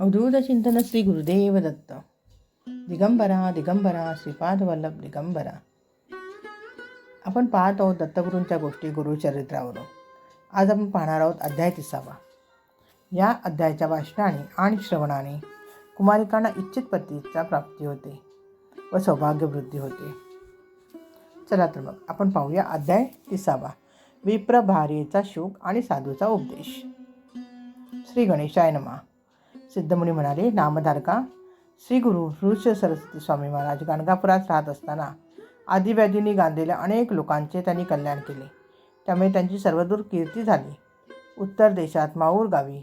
अवधूत चिंतन श्री गुरुदेव दत्त दिगंबरा दिगंबरा श्रीपाद वल्लभ दिगंबरा. आपण पाहत आहोत दत्तगुरूंच्या गोष्टी गुरुचरित्रावरून. आज आपण पाहणार आहोत अध्याय तिसावा. या अध्यायाच्या वाचनाने आणि श्रवणाने कुमारिकांना इच्छित पतीचा प्राप्ती होते व सौभाग्यवृद्धी होते. चला तर मग आपण पाहूया अध्याय तिसावा. विप्रभारेचा शोक आणि साधूचा उपदेश. श्री गणेशाय नमा. सिद्धमुनी म्हणाले नामधारका श्री गुरु ऋष सरस्वती स्वामी महाराज गाणगापुरात राहत असताना आदिव्याधींनी गांधलेल्या अनेक लोकांचे त्यांनी कल्याण केले. त्यामुळे त्यांची सर्वदूर कीर्ती झाली. उत्तर देशात माऊर गावी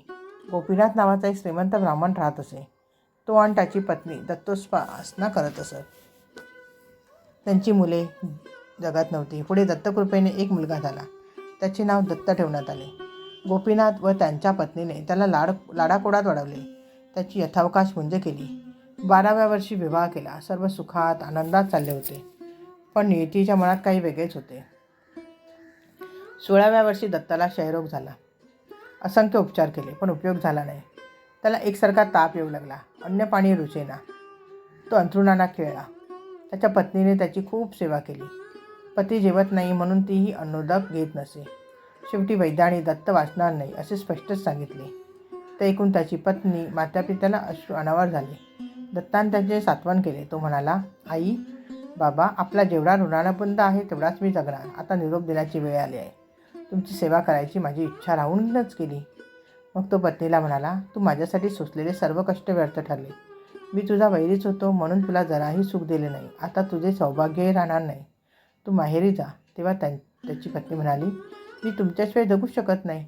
गोपीनाथ नावाचा एक श्रीमंत ब्राह्मण राहत असे. तो आणि त्याची पत्नी दत्तोपासना करत असत. त्यांची मुले जगात नव्हती. पुढे दत्तकृपेने एक मुलगा झाला. त्याचे नाव दत्त ठेवण्यात आले. गोपीनाथ व त्यांच्या पत्नीने त्याला लाड लाडाकोडात वाढवले. त्याची यथावकाश मुंज केली. बाराव्या वर्षी विवाह केला. सर्व सुखात आनंदात चालले होते. पण नियतीच्या मनात काही वेगळेच होते. सोळाव्या वर्षी दत्ताला क्षयरोग झाला. असंख्य उपचार केले पण उपयोग झाला नाही. त्याला एकसारखा ताप येऊ लागला. अन्न पाणी रुचेना. तो अंथरुणांना खेळला. त्याच्या पत्नीने त्याची खूप सेवा केली. पती जेवत नाही म्हणून तीही अन्नोदक घेत नसे. शेवटी वैद्याने दत्त वाचणार नाही असे स्पष्टच सांगितले. ते ऐकून त्याची पत्नी मातापित्याला अश्रू अनावर झाले. दत्तान त्याचे सात्वन केले. तो म्हणाला आई बाबा आपला जेवढा ऋणानुबंध आहे तेवढाच मी जगणार. आता निरोप देण्याची वेळ आली आहे. तुमची सेवा करायची माझी इच्छा राहूनच केली मग तो पत्नीला म्हणाला तू माझ्यासाठी सोसलेले सर्व कष्ट व्यर्थ ठरले. मी तुझा वैरीच होतो म्हणून तुला जराही सुख दिले नाही. आता तुझे सौभाग्यही राहणार नाही. तू माहेरी जा. तेव्हा त्यां त्याची पत्नी म्हणाली मी तुमच्याशिवाय जगू शकत नाही.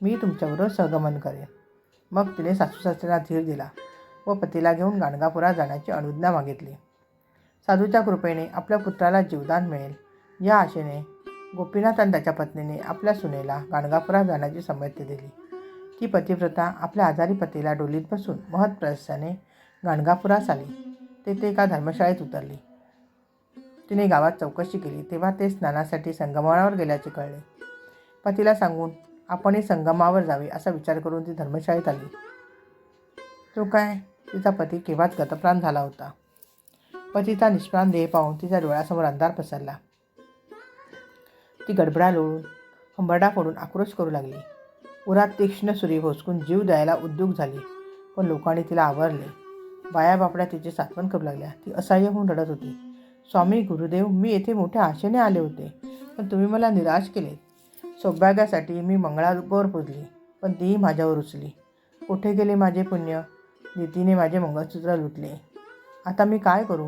मी तुमच्याबरोबर सहगमन करेन. मग तिने सासू सासऱ्याला धीर दिला व पतीला घेऊन गाणगापुरात जाण्याची अनुज्ञा मागितली. साधूच्या कृपेने आपल्या पुत्राला जीवदान मिळेल. या आशेने गोपीनाथ आणि त्याच्या पत्नीने आपल्या सुनेला गाणगापुरात जाण्याची संमती दिली. ती पतिव्रता आपल्या आजारी पतीला डोलीत बसून महत्प्रयासाने गाणगापुरास आली. तेथे एका धर्मशाळेत उतरली. तिने गावात चौकशी केली तेव्हा ते स्नानासाठी संगमावर गेल्याचे कळले. पतीला सांगून आपणही संगमावर जावे असा विचार करून ती धर्मशाळेत आली. तो काय? तिचा पती केव्हाच गतप्राण झाला होता. पतीचा निष्प्राण देह पाहून तिच्या डोळ्यासमोर अंधार पसरला. ती गडबडा लोळून हंबरडा फोडून आक्रोश करू लागली. उरात तीक्ष्ण सुरी भोसकून जीव द्यायला उद्योग झाली पण लोकांनी तिला आवरले. बाया बापड्या तिचे सातवण करू लागल्या. ती असह्य होऊन रडत होती. स्वामी गुरुदेव मी येथे मोठ्या आशेने आले होते पण तुम्ही मला निराश केलेत. सौभाग्यासाठी मी मंगळागौर पुजली पण तीही माझ्यावर उचली कुठे गेले माझे पुण्य? नीतीने माझे मंगळसूत्र लुटले. आता मी काय करू?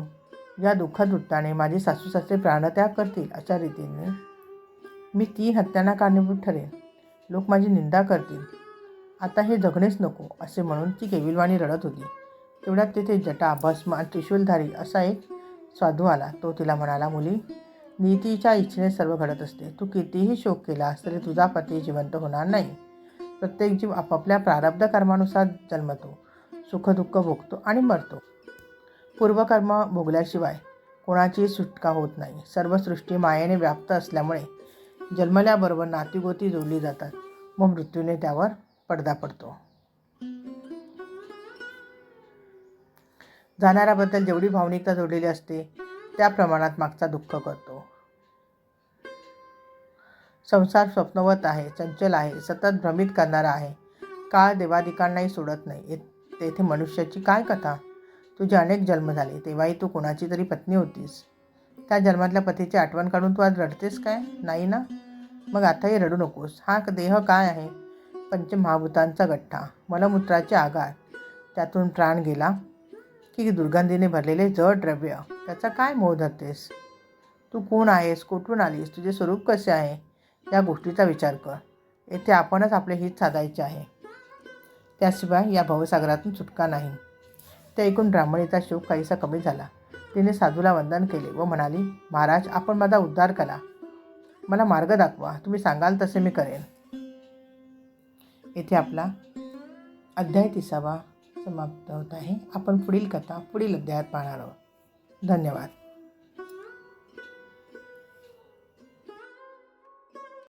या दुःखात वृत्ताने माझे सासू सासरे प्राणत्याग करतील अशा रीतीने. मी तीन हत्यांना कारणीभूत ठरेन. लोक माझी निंदा करतील. आता हे जगणेच नको असे म्हणून ती केविलवाणी रडत होती. तेवढ्यात तिथे जटा भस्म त्रिशूलधारी असा एक साधू आला. तो तिला म्हणाला मुली नीतीच्या इच्छेने सर्व घडत असते. तू कितीही शोक केलास तरी तुझा पती जिवंत होणार नाही. प्रत्येक जीव आपापल्या प्रारब्ध कर्मानुसार जन्मतो. सुखदुःख भोगतो आणि मरतो. पूर्वकर्म भोगल्याशिवाय कोणाची सुटका होत नाही. सर्व सृष्टी मायेने व्याप्त असल्यामुळे जन्मल्याबरोबर नातीगोती जोडली जातात व मृत्यूने त्यावर पडदा पडतो. जाणाऱ्याबद्दल जेवढी भावनिकता जोडलेली असते त्या प्रमाणात मागचा दुःख करतो. संसार स्वप्नवत आहे चंचल आहे सतत भ्रमित करणारा आहे. काळ देवादिकांनाही सोडत नाही. तेथे मनुष्याची काय कथा? तुझे अनेक जन्म झाले तेव्हाही तू कोणाची तरी पत्नी होतीस. त्या जन्मातल्या पतीची आठवण काढून तू आज रडतेस काय? नाही ना? मग आताही रडू नकोस. हा देह काय आहे? पंचमहाभूतांचा गठ्ठा मलमूत्राचे आगार. त्यातून प्राण गेला की दुर्गंधीने भरलेले जड द्रव्य. त्याचा काय मोह धरतेस? तू कोण आहेस? कुठून आलीस? तुझे स्वरूप कसे आहे? या गोष्टीचा विचार कर. येथे आपणच आपले हित साधायचे आहे. त्याशिवाय या भवसागरातून सुटका नाही. ते ऐकून ब्राह्मणीचा शोक काहीसा कमी झाला. तिने साधूला वंदन केले व म्हणाली महाराज आपण माझा उद्धार करा. मला मार्ग दाखवा. तुम्ही सांगाल तसे मी करेन. येथे आपला अध्याय तिसावा समाप्त होत आहे. आपण पुढील कथा पुढील अध्यायात पाहणार आहोत. धन्यवाद.